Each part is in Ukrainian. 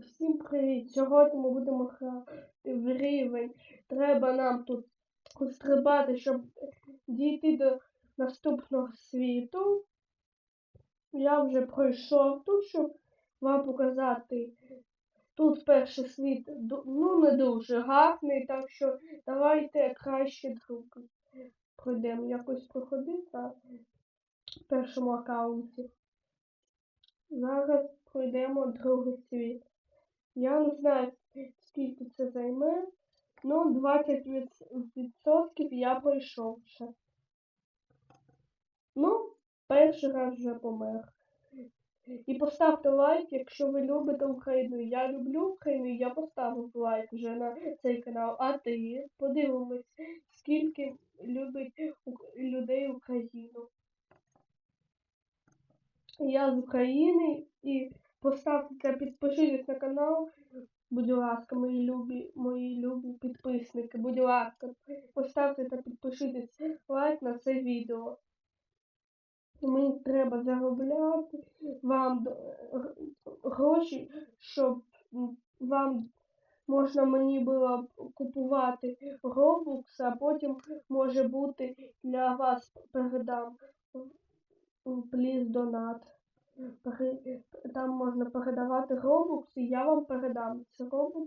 Всім привіт! Сьогодні ми будемо грати в рівень. Треба нам тут стрибати, щоб дійти до наступного світу. Я вже пройшов тут, щоб вам показати. Тут перший світ ну, не дуже гарний, так що давайте краще другий. Пройдемо. Якось проходив на першому аккаунті. Зараз пройдемо другий світ. Я не знаю, скільки це займе, ну 20% я пройшов ще. Ну, перший раз вже помер. І поставте лайк, якщо ви любите Україну. Я люблю Україну, я поставив лайк вже на цей канал. А ти подивимось, скільки любить людей Україну. Я з України і поставте та підпишитесь на канал. Будь ласка, мої любі, мої любі підписники, будь ласка, поставте та підпишитесь лайк на це відео. Мені треба заробляти вам гроші, щоб вам можна мені було купувати Robux, а потім може бути для вас передам пліз донат. Там можна передавати і я вам передам ці Robux,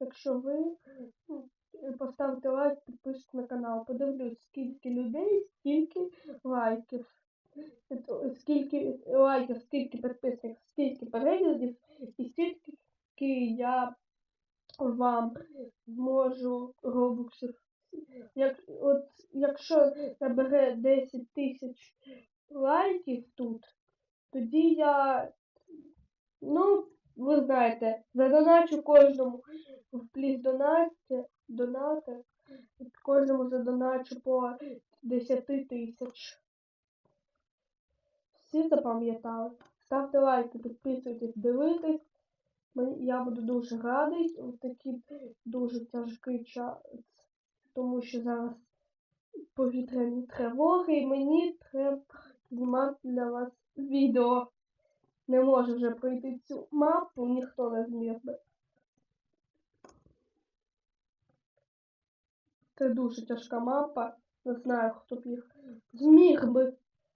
якщо ви м, поставите лайк, підпишіть на канал. Подивлюсь, скільки людей, скільки лайків. Скільки лайків, скільки підписників, скільки переглядів і скільки я вам зможу робоксів. Як, от, якщо набере 10 тисяч лайків тут, тоді я, ну, ви знаєте, задоначу кожному в пліс донати, донати, кожному задоначу по 10 тисяч. Всі запам'ятали. Ставте лайки, підписуйтесь, дивитесь. Я буду дуже радий в такий дуже тяжкий час, тому що зараз повітряні тривоги, і мені треба знімати для вас відео. Не можу вже пройти цю мапу, ніхто не зміг би. Це дуже тяжка мапа. Не знаю, хто б їх зміг би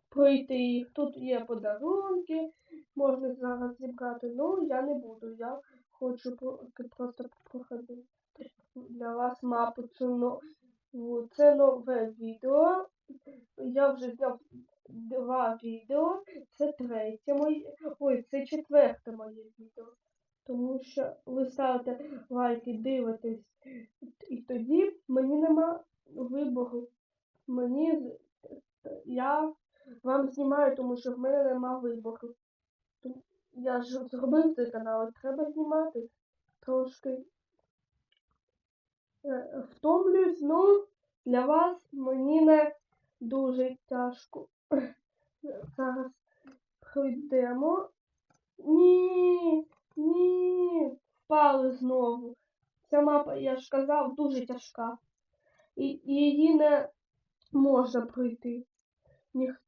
пройти їх. Тут є подарунки, можна зараз зібрати. Ну, я не буду. Я хочу просто проходити для вас мапу. Це нове відео. Я вже зняв два відео. Це третє моє. Ой, це четверте моє відео. Тому що ви ставите лайки, дивитесь, і тоді мені нема вибору. Мені я вам знімаю, тому що в мене нема вибору. Я ж зробив цей канал, треба знімати трошки. е, Втомлююсь, ну для вас мені не дуже тяжко. Зараз пройдемо. Ні, ні, впали знову. Ця мапа, я ж казав, дуже тяжка. І, її не можна пройти. Ніх...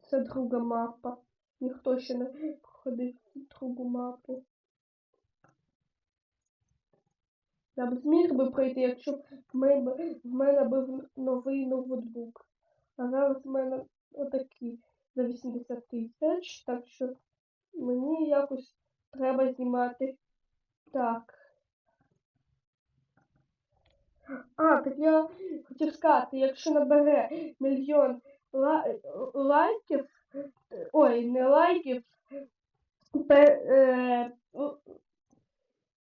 Це друга мапа. Ніхто ще не проходив другу мапу. Я б зміг би пройти, якщо б в мене, був новий ноутбук. А зараз в мене отакі за 80 тисяч, так що мені якось треба знімати так. А, так я хотів сказати, якщо набере мільйон ла- лайків, ой, не лайків, пе- е,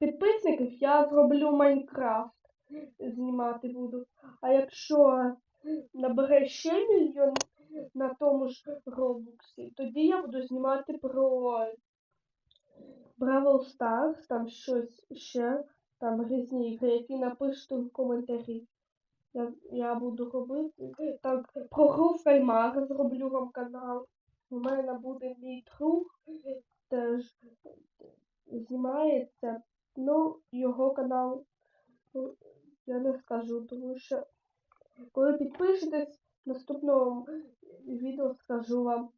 підписників, я зроблю Майнкрафт знімати буду. А якщо набере ще мільйон на тому ж Робуксі, тоді я буду знімати про Бравл Старс, там щось ще, там різні ігри, які напишете в коментарі. Я, я буду робити. Так, про гру в кальмар зроблю вам канал. У мене буде мій друг, теж знімається. Ну, його канал ну, я не скажу, тому що коли підпишетесь, в наступному відео скажу вам.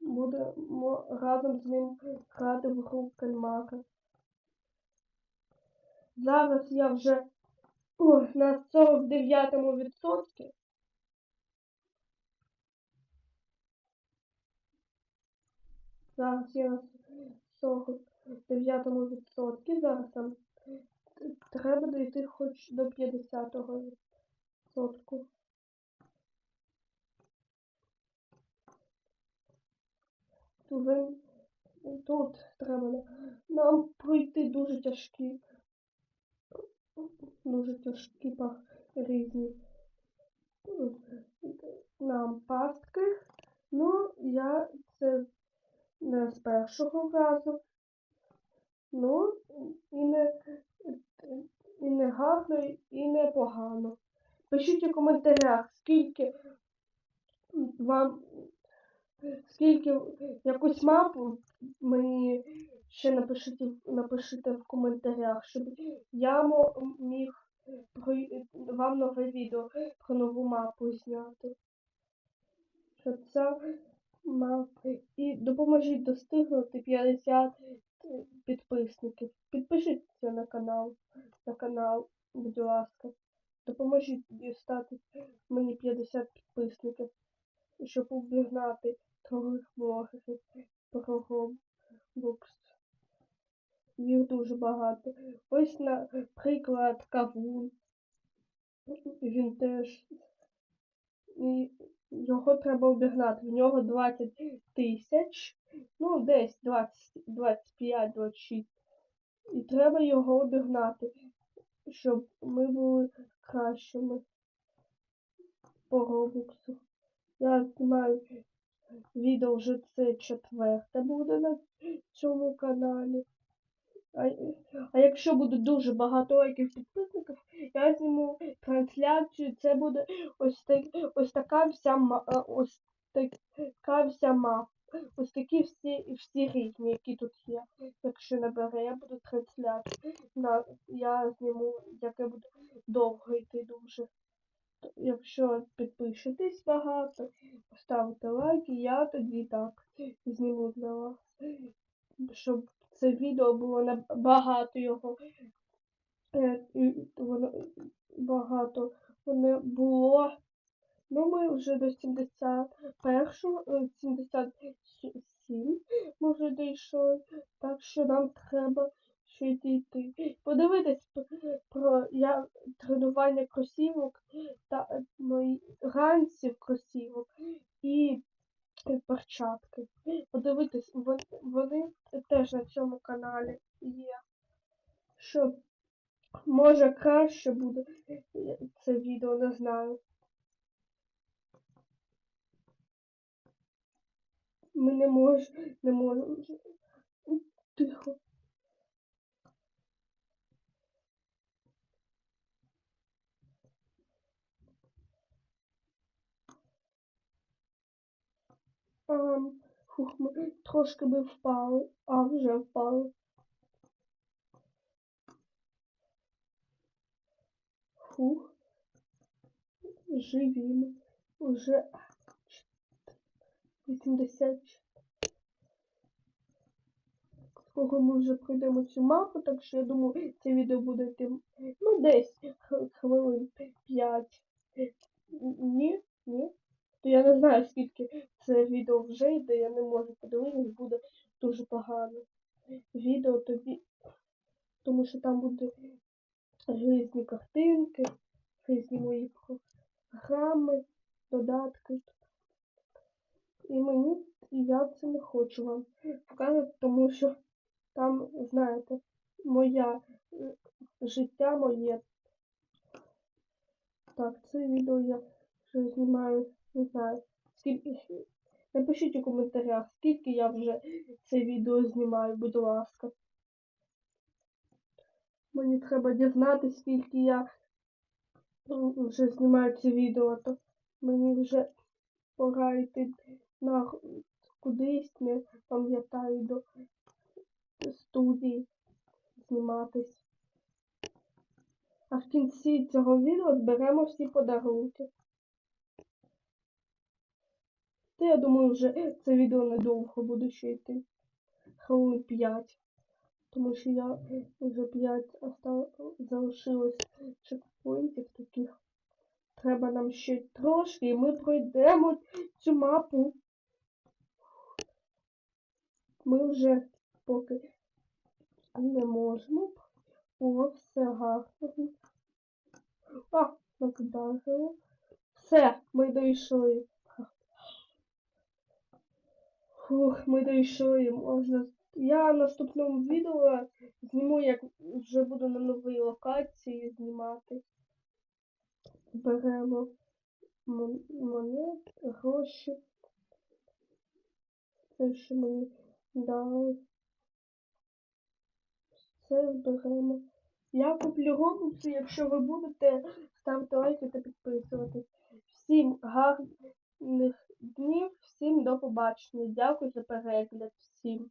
Будемо разом з ним грати в гру кальмака. Зараз я вже о, на 49-му відсотці. Зараз я на 40. 39% зараз там треба дійти хоч до 50-го відсотку. тут треба нам пройти дуже тяжкі, дуже тяжкі пах різні нам пастки. Ну, я це не з першого разу. Ну, і не, і не гарно, і не погано. Пишіть у коментарях, скільки вам, скільки якусь мапу мені ще напишіть, напишіть в коментарях, щоб я міг вам нове відео про нову мапу зняти. Що це мапа. І допоможіть достигнути 50 підписників. Підпишіться на канал, на канал, будь ласка. Допоможіть дістати мені 50 підписників, щоб обігнати других блогерів про Roblox. Їх дуже багато. Ось, наприклад, Кавун. Він теж. І його треба обігнати. В нього 20 тисяч. Ну, десь 20, 25, 26. І треба його обігнати, щоб ми були кращими по Робоксу. Я знімаю відео вже це четверте буде на цьому каналі. А, а якщо буде дуже багато лайків підписників, я зніму трансляцію. Це буде ось так, ось така вся ось така вся мапа. Ось такі всі всі різні, які тут є. Якщо набере, я буду трансляцію. На, я зніму, яке буде довго йти дуже. Якщо підпишетесь багато, поставите лайки, я тоді так зніму для вас. Щоб це відео було набагато його. е, Воно багато воно було. Ну, ми вже до 71-го, е, 77 ми вже дійшли, так що нам треба ще дійти. Подивитись про я, тренування кросівок та е, мої ранців кросівок і е, перчатки. Подивитись, вон- вони теж на цьому каналі є. Що може краще буде е, це відео, не знаю. Ми не можемо, не можемо. Тихо. Ам, фух, ми трошки би впали, а вже впали. Фух. Живі ми. Уже 80. Скоро ми вже пройдемо цю мапу, так що я думаю, це відео буде йти, ну, десь хвилин 5. Ні, ні. То я не знаю, скільки це відео вже йде, я не можу подивитись, буде дуже погано. Відео тобі, тому що там буде різні картинки, різні мої програми, додатки. І мені, я це не хочу вам показувати, тому що там, знаєте, моя е, життя моє. Так, це відео я вже знімаю, не знаю, скільки. Напишіть у коментарях, скільки я вже це відео знімаю, будь ласка. Мені треба дізнатися, скільки я вже знімаю це відео, то мені вже пора йти на кудись, не пам'ятаю до студії зніматись. А в кінці цього відео зберемо всі подарунки. Та я думаю, вже це відео недовго буде ще йти. Хвилин 5. Тому що я вже 5 остав... залишилось чекпоінтів таких. Треба нам ще трошки, і ми пройдемо цю мапу. Ми вже поки не можемо. О, все гарно. А, накдарило. Все, ми дійшли. Фух, ми дійшли. Можна. Я в наступному відео зніму, як вже буду на новій локації знімати. Беремо мон- монети, гроші. Це що мені дали. Все зберемо. Я куплю робокси, якщо ви будете ставити лайки та підписуватись. Всім гарних днів, всім до побачення. Дякую за перегляд всім.